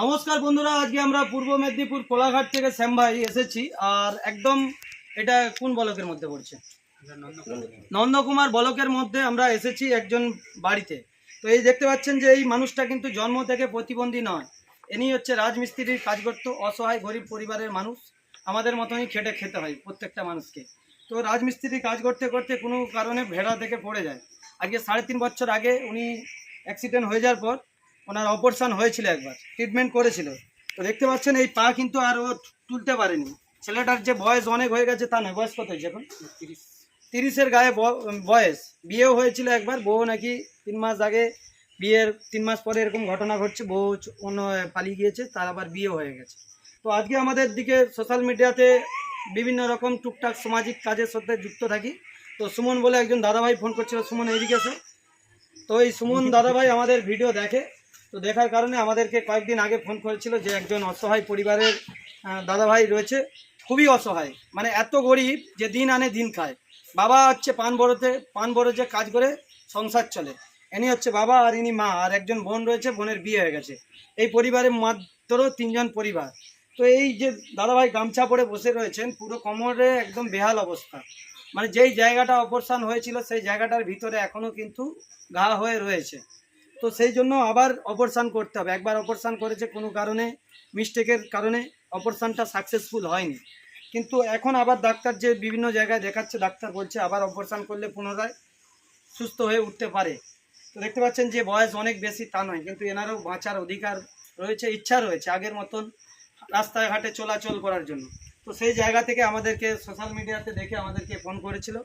নমস্কার বন্ধুরা, আজকে আমরা পূর্ব মেদিনীপুর কোলাঘাট থেকে শ্যামভাই এসেছি, আর একদম এটা কোন বলকের মধ্যে পড়ছে? নন্দকুমার বলকের মধ্যে আমরা এসেছি একজন বাড়িতে। তো এই দেখতে পাচ্ছেন যে এই মানুষটা কিন্তু জন্ম থেকে প্রতিবন্ধী নয়। এনি হচ্ছে রাজমিস্ত্রির কাজ করতো, অসহায় গরিব পরিবারের মানুষ। আমাদের মতনই খেটে খেতে হয় প্রত্যেকটা মানুষকে। তো রাজমিস্ত্রি কাজ করতে করতে কোনো কারণে ভেড়া থেকে পড়ে যায়। আজকে সাড়ে তিন বছর আগে উনি অ্যাক্সিডেন্ট হয়ে যাওয়ার পর ওনার অপারেশন হয়েছিল একবার ট্রিটমেন্ট করেছিল। তো দেখতে পাচ্ছেন এই পা কিন্তু আর ও তুলতে পারেনি। ছেলেটার যে বয়স অনেক হয়ে গেছে তা নয় বয়স কত হয়েছে এখন? তিরিশের গায়ে বয়স। বিয়েও হয়েছিল একবার বউ নাকি তিন মাস আগে বিয়ের তিন মাস পরে এরকম ঘটনা ঘটছে বউ অন্য পালিয়ে গিয়েছে তার আবার বিয়ে হয়ে গেছে। তো আজকে আমাদের দিকে সোশ্যাল মিডিয়াতে বিভিন্ন রকম টুকটাক সামাজিক কাজের সাথে যুক্ত থাকি। তো সুমন বলে একজন দাদাভাই ফোন করছিল সুমন এইদিকে এসো। তো এই সুমন দাদাভাই আমাদের ভিডিও দেখে তো দেখার কারণে আমাদেরকে কয়েকদিন আগে ফোন করেছিল যে একজন অসহায় পরিবারের দাদাভাই রয়েছে। খুবই অসহায়। মানে এত গরিব যে দিন আনে দিন খায়। বাবা হচ্ছে পান বড়তে পান বড়তে কাজ করে সংসার চলে। ইনি হচ্ছে বাবা আর ইনি মা। আর একজন বোন রয়েছে, বোনের বিয়ে হয়ে গেছে। এই পরিবারে মাত্র তিনজন পরিবার। তো এই যে দাদাভাই গামছা পরে বসে রয়েছেন, পুরো কোমরে একদম বেহাল অবস্থা। মানে যেই জায়গাটা অপারেশন হয়েছিল, সেই জায়গাটার ভিতরে এখনও কিন্তু ঘা হয়ে রয়েছে। তো সেই জন্য আবার অপারেশন করতে হবে। একবার অপারেশন করেছে কোনো কারণে, মিস্টেকের কারণে অপারেশনটা সাকসেসফুল হয়নি। কিন্তু এখন আবার ডাক্তার যে বিভিন্ন জায়গায় দেখাচ্ছে, ডাক্তার বলছে আবার অপারেশন করলে পুনরায় সুস্থ হয়ে উঠতে পারে। তো দেখতে পাচ্ছেন যে বয়স অনেক বেশি তা নয়, কিন্তু এনারও বাঁচার অধিকার রয়েছে, ইচ্ছা রয়েছে আগের মতন রাস্তাঘাটে চলাচল করার জন্য। তো সেই জায়গা থেকে আমাদেরকে সোশ্যাল মিডিয়াতে দেখে আমাদেরকে ফোন করেছিল।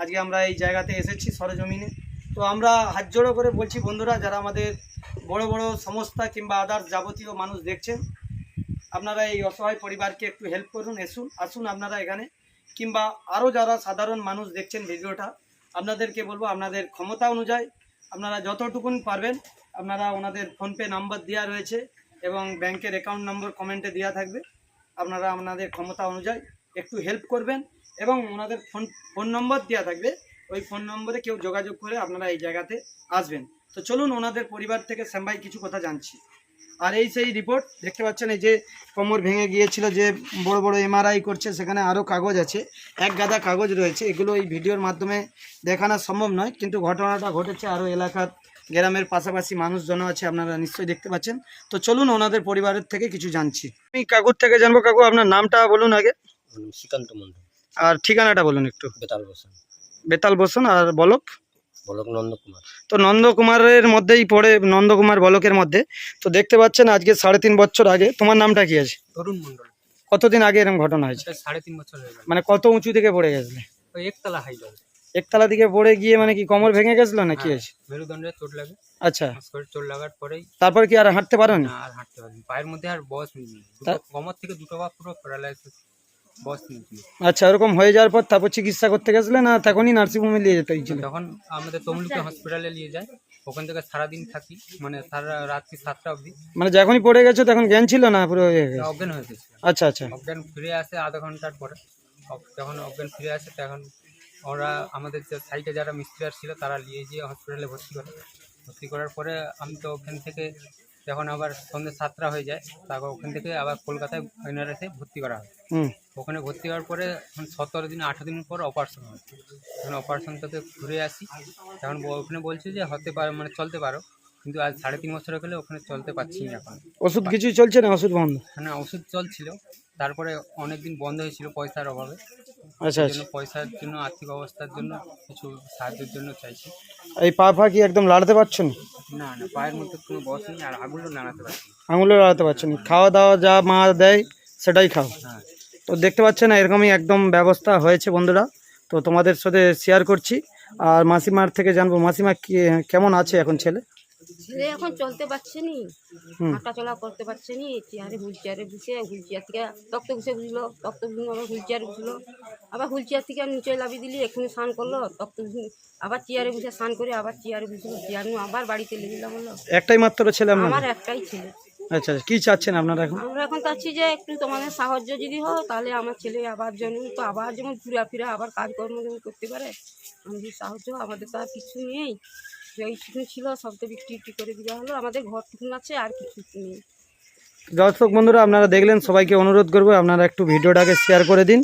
আজকে আমরা এই জায়গাতে এসেছি সরজমিনে। তো আমরা হাত জোড়ো করে বলছি বন্ধুরা, যারা আমাদের বড় বড় সংস্থা কিংবা আদার্স যাবতীয় মানুষ দেখছেন, আপনারা এই অসহায় পরিবারকে একটু হেল্প করুন, এসুন, আসুন আপনারা এখানে। কিংবা আরও যারা সাধারণ মানুষ দেখছেন ভিডিওটা, আপনাদেরকে বলব আপনাদের ক্ষমতা অনুযায়ী আপনারা যতটুকুন পারবেন, আপনারা ওনাদের ফোনপে নাম্বার দেওয়া রয়েছে এবং ব্যাংকের অ্যাকাউন্ট নম্বর কমেন্টে দেওয়া থাকবে। আপনারা আপনাদের ক্ষমতা অনুযায়ী একটু হেল্প করবেন এবং ওনাদের ফোন ফোন নম্বর দেওয়া থাকবে। ওই ফোন নম্বরে কেউ যোগাযোগ করে আপনারা এই জায়গাতে আসবেন। তো চলুন ওনাদের পরিবার থেকে শ্যামভাই কিছু কথা জানছি। আর এই সেই রিপোর্ট দেখতে পাচ্ছেন এই যে কোমর ভেঙে গিয়েছিল যে বড় বড় এমআরআই করছে সেখানে আরও কাগজ আছে এক গাদা কাগজ রয়েছে। এগুলো এই ভিডিওর মাধ্যমে দেখানো সম্ভব নয় কিন্তু ঘটনাটা ঘটেছে আরও এলাকার গ্রামের পাশাপাশি মানুষজন আছে আপনারা নিশ্চয়ই দেখতে পাচ্ছেন। তো চলুন ওনাদের পরিবারের থেকে কিছু জানছি। আমি কাকুর থেকে জানব। কাকু আপনার নামটা বলুন আগে। শ্রীকান্ত মন্ডল আর ঠিকানাটা বলুন একটু। বেতাল বসান। বেতাল বসুন আর বলক। বলক নন্দকুমার। তো নন্দকুমারের মধ্যেই পড়ে নন্দকুমার বলকের মধ্যে। তো দেখতে পাচ্ছেন আজকে সাড়ে তিন বছর আগে তোমার নামটা কি আছে? তরুণ মন্ডল কতদিন আগে এরকম ঘটনা হয়েছে? সাড়ে তিন বছর মানে কত উঁচু থেকে পড়ে গেছিলে? একতলা হবে একতলা দিকে পড়ে গিয়ে মানে কি কোমর ভেঙে গেছিল না কি হ্যাঁ। আছে মেরুদণ্ডে চোট লাগে। আচ্ছা। চোট লাগার পরেই তারপর কি আর হাঁটতে পারো না আর হাঁটতে পারিনি। পায়ের মধ্যে আর বস কমর থেকে দুটো পা পুরো প্যারালাইসিস আচ্ছা ওরকম হয়ে যাওয়ার পর তারপর চিকিৎসা করতে গেছিলে না? তখনই নার্সিংহোমে নিয়ে যেতে হয়েছিল। তখন আমাদের তমলুকে হসপিটালে নিয়ে যায়। ওখান থেকে সারাদিন থাকি মানে সারা রাত্রি সাতটা অবধি। মানে যখনই পড়ে গেছো তখন জ্ঞান ছিল না পুরো হয়ে গেছে? অজ্ঞান হয়ে গেছে। আচ্ছা আচ্ছা। অজ্ঞান ফিরে আসে আধা ঘণ্টার পরে। যখন অজ্ঞান ফিরে আসে তখন ওরা আমাদের যে সাইডে যারা মিস্ত্রি ছিল তারা নিয়ে গিয়ে হসপিটালে ভর্তি করে। ভর্তি করার পরে আমি তো ওখান থেকে যখন আবার সন্ধ্যে সাতটা হয়ে যায় তারপর ওখান থেকে আবার কলকাতায় এনআরএসে ভর্তি করা হয়। হুম। ওখানে ভর্তি হওয়ার পরে এখন সতেরো দিন আঠারো দিন পর অপারেশন হয়। যখন অপারেশন থেকে ঘুরে আসি। তখন ওখানে বলছে যে হতে পারো মানে চলতে পারো। কিন্তু আজ সাড়ে তিন বছর গেলে ওখানে চলতে পারছি না এখন। ওষুধ কিছুই চলছে না ওষুধ বন্ধ? মানে ওষুধ চলছিল। তারপরে অনেক দিন বন্ধ হয়েছিল পয়সার অভাবে। আচ্ছা আচ্ছা। পয়সার জন্য আর্থিক অবস্থার জন্য কিছু সাহায্যের জন্য চাইছি। এই পা ফা কি একদম লাড়তে পারছ না? না না পায়ের মধ্যে কোনো বস নেই আর আগুনও নাড়াতে পারছি না। আঙুলে লাড়াতে খাওয়া দাওয়া যা মা দেয় সেটাই খাও। হ্যাঁ। তো দেখতে পাচ্ছেন এরকমই একদম ব্যবস্থা হয়েছে বন্ধুরা। তো তোমাদের সাথে শেয়ার করছি। আর মাসিমার থেকে জানব মাসিমা কি কেমন আছে এখন ছেলে? ছেলে এখন চলতে পারছে নি হাঁটা চলা করতে পারছে নি চেয়ারে হুইল চেয়ারে বসে হুইল চেয়ার থেকে তক্ত বসে বুঝলো তক্ত বুঝলো আবার হুইল চেয়ারে বুঝলো আবার হুইল চেয়ার থেকে নিচে লাভি দিলি এক্ষুনি স্নান করল তক্ত আবার চেয়ারে বসে স্নান করে আবার চেয়ারে বুঝলো চেয়ার আবার বাড়িতে লেগে দিলাম বলল। একটাই মাত্র ছেলে আমার একটাই ছেলে। আচ্ছা আচ্ছা কি চাচ্ছেন আপনারা এখন? আমরা এখন চাচ্ছি যে একটু তোমাদের সাহায্য যদি হয় তাহলে আমার ছেলে আবার যেন তো আবার যেমন ঘুরে ফিরে আবার কাজকর্ম যেমন করতে পারে আমাদের সাহায্য আমাদের তো আর কিছু নেই। যেইটুকু ছিল বিক্রি টিক্রি করে দেওয়া হলো। আমাদের আছে, আর কিছু নেই। দর্শক বন্ধুরা, আপনারা দেখলেন, সবাইকে অনুরোধ করব, আপনারা একটু ভিডিওটাকে শেয়ার করে দিন,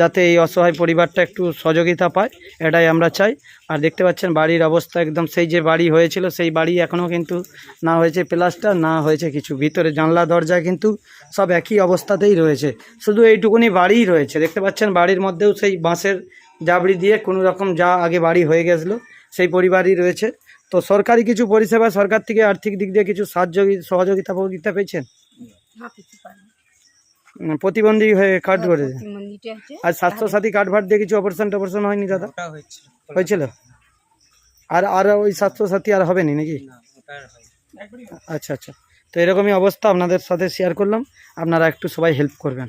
যাতে এই অসহায় পরিবারটা একটু সহযোগিতা পায়, এটাই আমরা চাই। আর দেখতে পাচ্ছেন, বাড়ির অবস্থা একদম সেই যে বাড়ি হয়েছিল, সেই বাড়ি এখনও কিন্তু না হয়েছে প্লাস্টার, না হয়েছে কিছু। ভিতরে জানলা, দরজা কিন্তু সব একই অবস্থাতেই রয়েছে। শুধু এইটুকুনি বাড়িই রয়েছে। দেখতে পাচ্ছেন, বাড়ির মধ্যেও সেই বাঁশের জাবড়ি দিয়ে কোনো রকম যা আগে বাড়ি হয়ে গেছিল, সেই পরিবারই রয়েছে। তো সরকারি কিছু পরিষেবা সরকার থেকে আর্থিক দিক দিয়ে কিছু সাহায্য সহযোগিতা ফহযোগিতা পেয়েছেন? প্রতিবন্ধী হয়ে কার্ড করেছে? প্রতিবন্ধীটা আর স্বাস্থ্যসাথী কার্ড ভাট দিয়ে কিছু অপারেশন টপারেশন হয়নি দাদা? হয়েছিল। হয়েছিল? আর আর ওই স্বাস্থ্যসাথী আর হবে না নাকি আচ্ছা আচ্ছা। তো এরকমই অবস্থা আপনাদের সাথে শেয়ার করলাম। আপনারা একটু সবাই হেল্প করবেন।